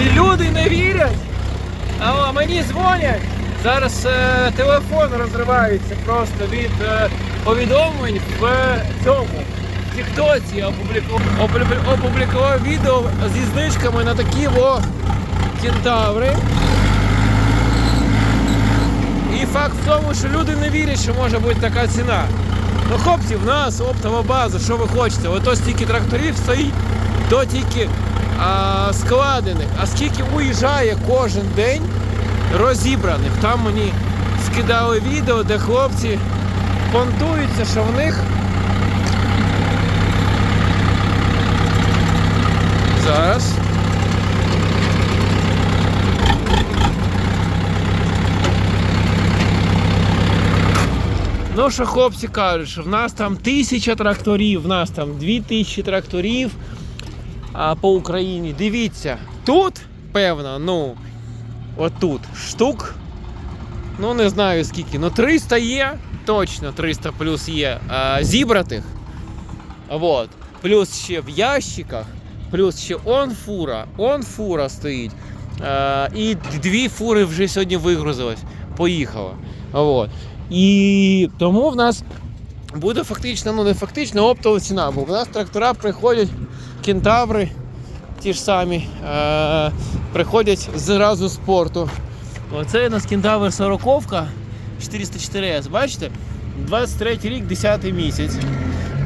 Чи люди не вірять? А мені дзвонять. Зараз е, телефон розривається просто від е, повідомлень в цьому. В Тіктоці опублікував, опублікував відео зі знижками на такі во кентаври. І факт в тому, що люди не вірять, що може бути така ціна. Ну, хлопці, в нас оптова база, що ви хочете? Ото стільки тракторів стоїть, то тільки складених. А скільки уїжджає кожен день розібраних. Там мені скидали відео, де хлопці понтуються, що в них. Зараз. Ну, що хлопці кажуть, що в нас там тисяча тракторів, в нас там дві тисячі тракторів по Україні. Дивіться, тут, певно, ну, отут штук. Ну, не знаю скільки. Ну, 300 є, точно 300 плюс є а, зібратих. Вот. Плюс ще в ящиках, плюс ще он фура, он фура стоїть. А, і дві фури вже сьогодні вигрузились. Поїхала. Вот. І тому в нас буде фактично, ну не фактично оптова ціна, бо в нас трактора приходять, кентаври ті ж самі, е- приходять зразу з порту. Оце у нас кентавр 40 404С, бачите? 23 рік, 10 місяць.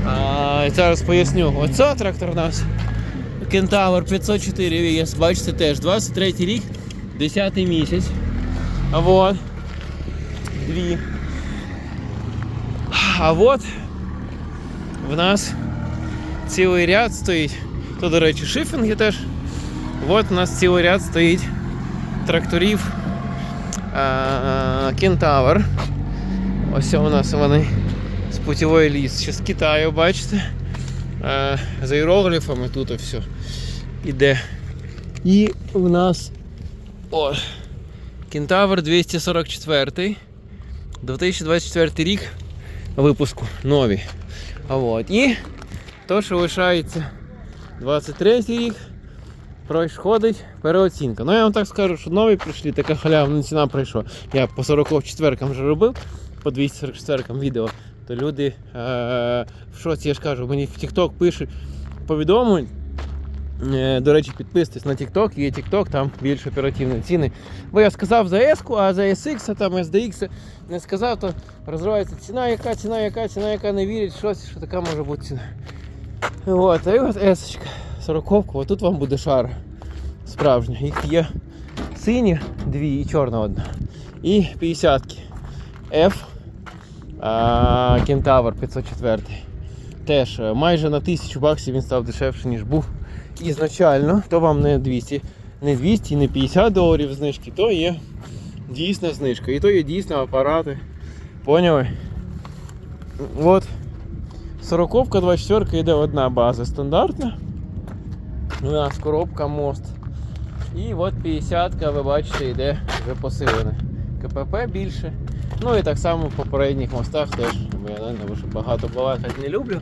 А, зараз поясню. Оце трактор у нас. Кентавр 504 VS, бачите теж 23 рік, 10 місяць. А вот. Дві. А от в нас цілий ряд стоїть. Тут, до речі, шифінги теж. От у нас цілий ряд стоїть тракторів Кентавр. Ось у нас вони з путівої ліс. Ще з Китаю, бачите. А, за іерогліфами тут все іде. І у нас о, Кентавр 244. 2024 рік випуску нові. А от. І то, що лишається 23 рік, проходить переоцінка. Ну я вам так скажу, що нові прийшли, така халявна ціна прийшла. Я по 44 вже робив, по 244 відео, то люди е- в шоці, я ж кажу, мені в TikTok пишуть повідомлень. Е, До речі, підписуйтесь на TikTok, є TikTok, там більш оперативні ціни. Бо я сказав за S, а за SX, там SDX не сказав, то розривається ціна, яка ціна, яка ціна, яка не вірить, щось, що така може бути ціна. От, і от S, 40 отут вам буде шар справжня. Їх є сині, дві і чорна одна. І 50-ки. F, а, Кентавр 504. Теж е, майже на 1000 баксів він став дешевше, ніж був ізначально, то вам не 200, не 200, не 50 доларів знижки, то є дійсна знижка. І то є дійсно апарати. Поняли? От 40 24 йде одна база стандартна. У нас коробка мост. І от 50 ви бачите, йде вже посилене. КПП більше. Ну і так само в попередніх мостах теж, бо я тому що багато балакати не люблю.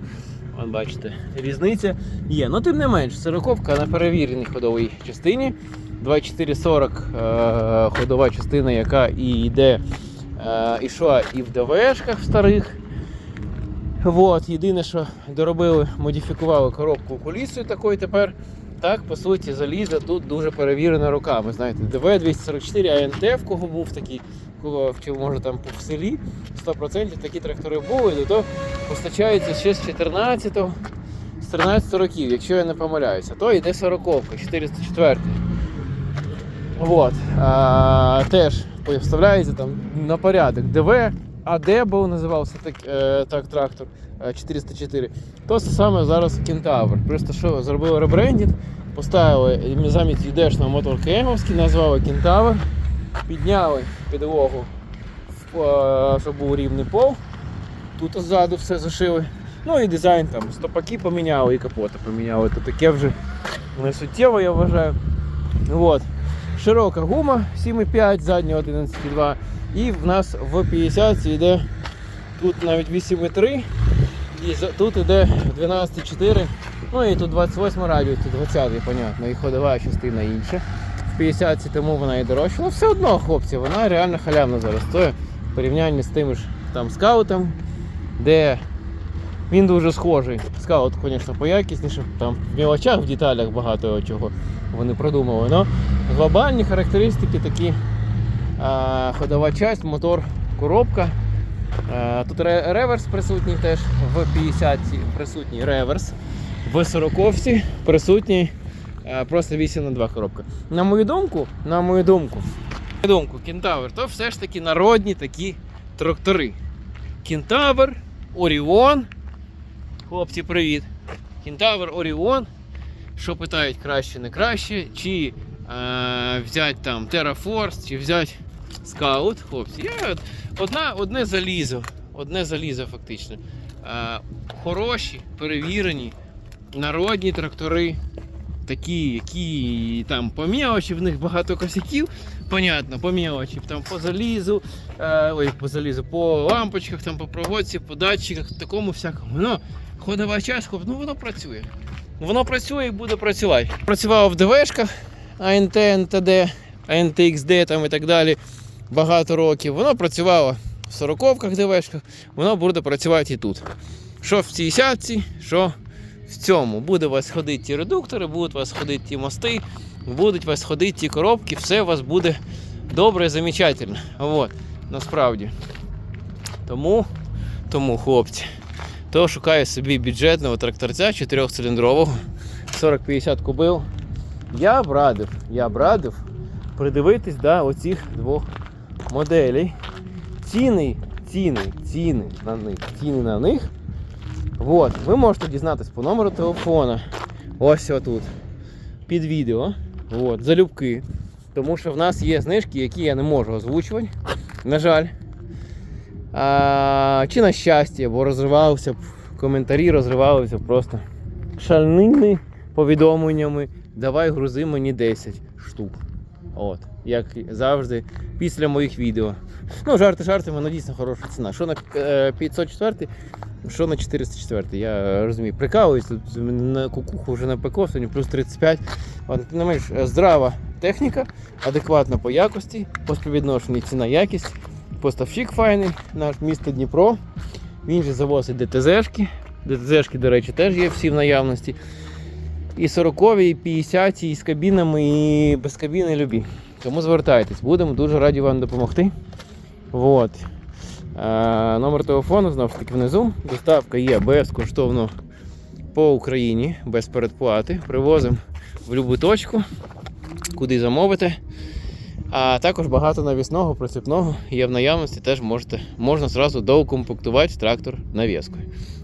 Вон бачите, різниця є. Ну тим не менш, сороковка на перевіреній ходовій частині. 2440 е, ходова частина, яка і йде е, ішла і в ДВшках старих. Вот, єдине, що доробили, модифікували коробку кулісою такою тепер. Так, по суті, залізо тут дуже перевірено руками. Знаєте, ДВ-244 АНТ, в кого був такий, вчив, може там в селі, 100% такі трактори були, і то постачаються ще з 14 з 13 років, якщо я не помиляюся, то йде 40 404. Вот. А, теж вставляється там на порядок. ДВ, АД був називався так, е, так трактор е, 404. То саме зараз Кентавр. Просто що зробили ребрендінг, поставили замість юдешного мотор КМовський, назвали Кентавр, підняли підлогу, е, щоб був рівний пол. Тут ззаду все зашили. Ну і дизайн там, стопаки поміняли і капоти поміняли. То таке вже не суттєво, я вважаю. Вот. Широка гума 7,5, задня 11,2. І в нас в 50 йде тут навіть 8,3. І тут йде 12,4. Ну і тут 28 радіус, тут 20, понятно, і ходова частина інша. В 50 тому вона і дорожча. Але все одно, хлопці, вона реально халявна зараз стоїть в порівнянні з тими ж там скаутом, де він дуже схожий. Скаут, звісно, поякісніше, там в мілочах, в деталях багато чого вони продумали. Но глобальні характеристики такі ходова часть, мотор, коробка. Тут реверс присутній теж в 50 присутній реверс. В 40 присутній а, просто 8 на 2 коробка. На мою думку, на мою думку, на мою думку, Кентавр то все ж таки народні такі трактори. Кентавр, Оріон. Хлопці, привіт. Кентавр, Оріон. Що питають краще, не краще, чи е, взяти там Terraforce, чи взяти Scout, хлопці. Я одна, одне залізо, одне залізо фактично. Е, хороші, перевірені, народні трактори, такі, які там по мелочі, в них багато косяків, понятно, по мелочі, там по залізу, е, ой, по залізу, по лампочках, там, по проводці, по датчиках, такому всякому. Ну, ходова хлоп, ну воно працює. Воно працює і буде працювати. Працював в ДВшках АНТ, НТД, АНТХД там і так далі багато років. Воно працювало в 40-ках ДВшках, воно буде працювати і тут. Що в цій сятці, що в цьому. Буде у вас ходити ті редуктори, будуть у вас ходити ті мости, будуть у вас ходити ті коробки, все у вас буде добре, і замечательно. От, насправді. Тому, тому, хлопці, то шукаю собі бюджетного тракторця 4-циліндрового 40-50 кубил. Я б радив, я б радив придивитись до оцих двох моделей. Ціни, ціни, ціни на них, ціни на них. От, ви можете дізнатись по номеру телефона. Ось отут. Під відео. От, залюбки. Тому що в нас є знижки, які я не можу озвучувати. На жаль. А, чи на щастя, бо розривався б коментарі, розривалися просто шальними повідомленнями. Давай грузи мені 10 штук. От, як завжди, після моїх відео. Ну, жарти жартами, але дійсно хороша ціна. Що на е, 504, що на 404. Я розумію, прикалуюсь, тут на кукуху вже напекло, сьогодні плюс 35. От, ти не менш, е, здрава техніка, адекватна по якості, по співвідношенню ціна якість. Поставщик файний, наш місто Дніпро. Він же завозить ДТЗшки. ДТЗшки, до речі, теж є всі в наявності. І 40, і 50, і з кабінами, і без кабіни любі. Тому звертайтесь, будемо дуже раді вам допомогти. Вот. Е, номер телефону знову ж таки внизу. Доставка є безкоштовно по Україні, без передплати. Привозимо в будь-яку точку, куди замовите. А також багато навісного, прицепного є в наявності, теж можете, можна зразу доукомплектувати трактор навіскою. От.